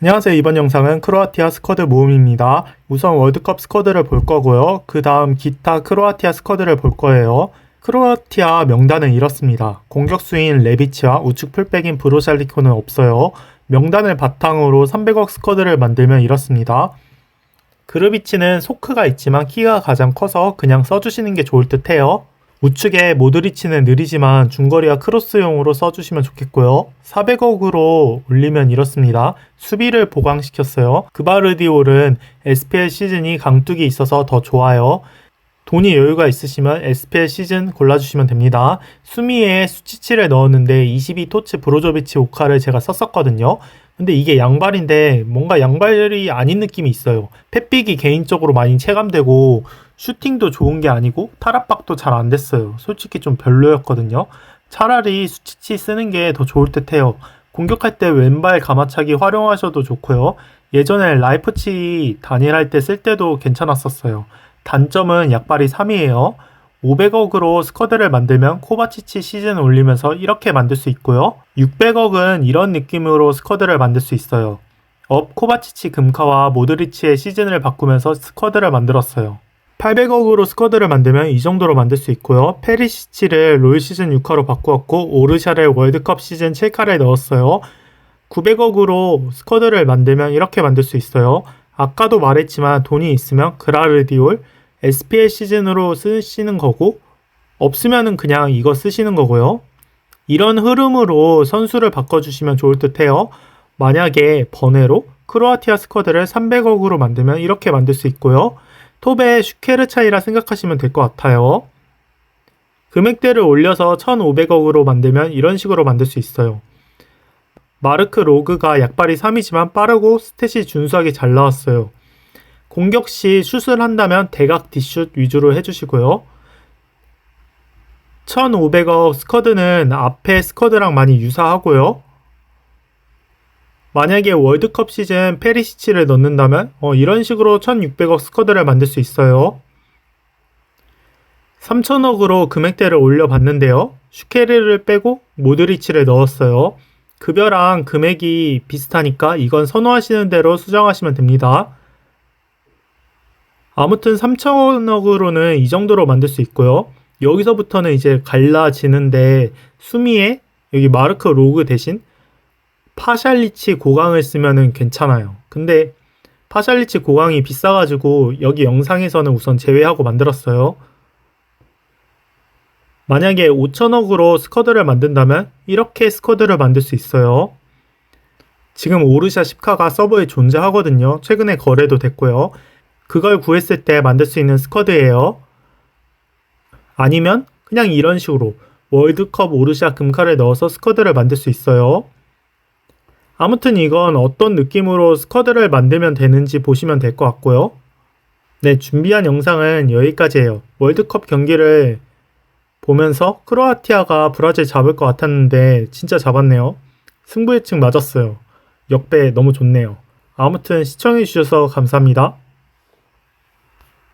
안녕하세요. 이번 영상은 크로아티아 스쿼드 모음입니다. 우선 월드컵 스쿼드를 볼 거고요. 그 다음 기타 크로아티아 스쿼드를 볼 거예요. 크로아티아 명단은 이렇습니다. 공격수인 레비치와 우측 풀백인 브로샬리코는 없어요. 명단을 바탕으로 300억 스쿼드를 만들면 이렇습니다. 그르비치는 소크가 있지만 키가 가장 커서 그냥 써주시는 게 좋을 듯 해요. 우측에 모드리치는 느리지만 중거리와 크로스용으로 써주시면 좋겠고요. 400억으로 올리면 이렇습니다. 수비를 보강시켰어요. 그바르디올은 SPL 시즌이 강뚝이 있어서 더 좋아요. 돈이 여유가 있으시면 SPL 시즌 골라주시면 됩니다. 수미에 수치치를 넣었는데 22토츠 브로조비치 오카를 제가 썼었거든요. 근데 이게 양발인데 뭔가 양발이 아닌 느낌이 있어요. 펫빅이 개인적으로 많이 체감되고 슈팅도 좋은 게 아니고 타락박도 잘 안 됐어요. 솔직히 좀 별로였거든요. 차라리 수치치 쓰는 게 더 좋을 듯 해요. 공격할 때 왼발 가마차기 활용하셔도 좋고요. 예전에 라이프치 단일할 때 쓸 때도 괜찮았었어요. 단점은 약발이 3이에요. 500억으로 스쿼드를 만들면 코바치치 시즌 올리면서 이렇게 만들 수 있고요. 600억은 이런 느낌으로 스쿼드를 만들 수 있어요. 업 코바치치 금카와 모드리치의 시즌을 바꾸면서 스쿼드를 만들었어요. 800억으로 스쿼드를 만들면 이 정도로 만들 수 있고요. 페리시치를 롤 시즌 6화로 바꾸었고 오르샤를 월드컵 시즌 7화에 넣었어요. 900억으로 스쿼드를 만들면 이렇게 만들 수 있어요. 아까도 말했지만 돈이 있으면 그라르디올, SPL 시즌으로 쓰시는 거고 없으면은 그냥 이거 쓰시는 거고요. 이런 흐름으로 선수를 바꿔주시면 좋을 듯 해요. 만약에 번외로 크로아티아 스쿼드를 300억으로 만들면 이렇게 만들 수 있고요. 톱의 슈케르 차이라 생각하시면 될 것 같아요. 금액대를 올려서 1,500억으로 만들면 이런 식으로 만들 수 있어요. 마르크 로그가 약발이 3이지만 빠르고 스탯이 준수하게 잘 나왔어요. 공격 시 슛을 한다면 대각 디슛 위주로 해주시고요. 1,500억 스쿼드는 앞에 스쿼드랑 많이 유사하고요. 만약에 월드컵 시즌 페리시치를 넣는다면 어, 이런 식으로 1600억 스쿼드를 만들 수 있어요. 3000억으로 금액대를 올려봤는데요. 슈케르를 빼고 모드리치를 넣었어요. 급여랑 금액이 비슷하니까 이건 선호하시는 대로 수정하시면 됩니다. 아무튼 3천억으로는 이 정도로 만들 수 있고요. 여기서부터는 이제 갈라지는데 수미에 여기 마르크 로그 대신 파샬리치 고강을 쓰면은 괜찮아요. 근데 파샬리치 고강이 비싸가지고 여기 영상에서는 우선 제외하고 만들었어요. 만약에 5천억으로 스쿼드를 만든다면 이렇게 스쿼드를 만들 수 있어요. 지금 오르샤 10카가 서버에 존재하거든요. 최근에 거래도 됐고요. 그걸 구했을 때 만들 수 있는 스쿼드예요. 아니면 그냥 이런 식으로 월드컵 오르샤 금카를 넣어서 스쿼드를 만들 수 있어요. 아무튼 이건 어떤 느낌으로 스쿼드를 만들면 되는지 보시면 될 것 같고요. 네, 준비한 영상은 여기까지예요. 월드컵 경기를 보면서 크로아티아가 브라질 잡을 것 같았는데 진짜 잡았네요. 승부 예측 맞았어요. 역배 너무 좋네요. 아무튼 시청해주셔서 감사합니다.